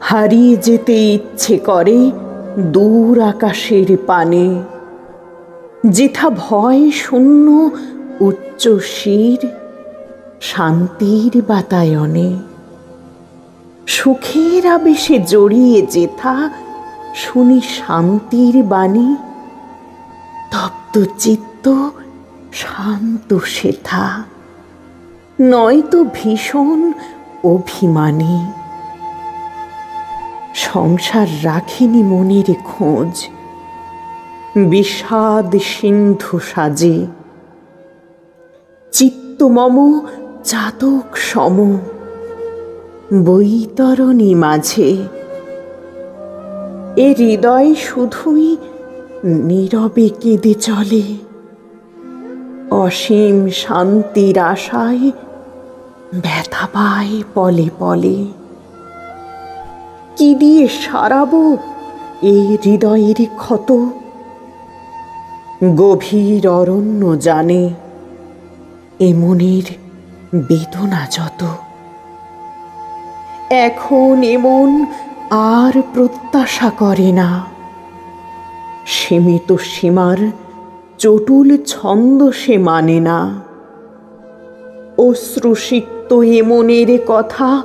হারিয়ে যেতে ইচ্ছে করে দূর আকাশের পানে। যেথা ভয় শূন্য উচ্চ শির শান্তির বাতায়নে। সুখের আবেশে জড়িয়ে যেথা শুনি শান্তির বাণী, তপ্ত চিত্ত শান্ত সেথা, নয়তো ভীষণ অভিমানী। সংসার রাখিনি মনের খোঁজ। বিষাদ সিন্ধু সাজে। চিত্তমম চাতক সম। বৈতরণী মাঝে। এ হৃদয় শুধুই নীরবে কেঁদে চলে। অসীম শান্তির আশায় ব্যথা পায় পলে পলে। কি দিয়ে সারাবো এই হৃদয়ের ক্ষত? গভীর অরণ্য জানে এ মনের বেদনা যত। এখন এমন আর প্রত্যাশা করে না। সীমিত সীমার চটুল ছন্দ সে মানে না। অশ্রুসিক্ত এমনের কথা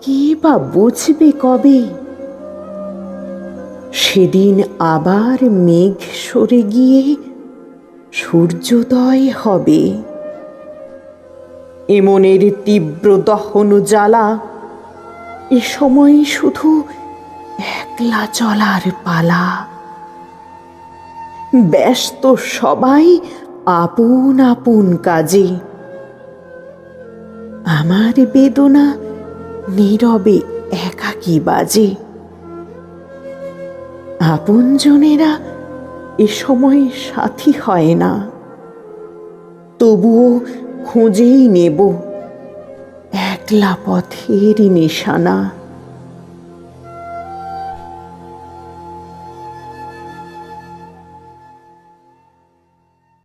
কে বা বুঝবে কবে? সেদিন আবার মেঘ সরে গিয়ে সূর্যোদয় হবে। এমনের তীব্র দহন জ্বালা এ সময় শুধু একলা চলার পালা। ব্যস্ত সবাই আপন আপন কাজে। আমার বেদনা নীরবে একাকী বাজে। আপনজনেরা এ সময় সাথী হয় না। তবুও খুঁজেই নেব। একলা পথের নিশানা।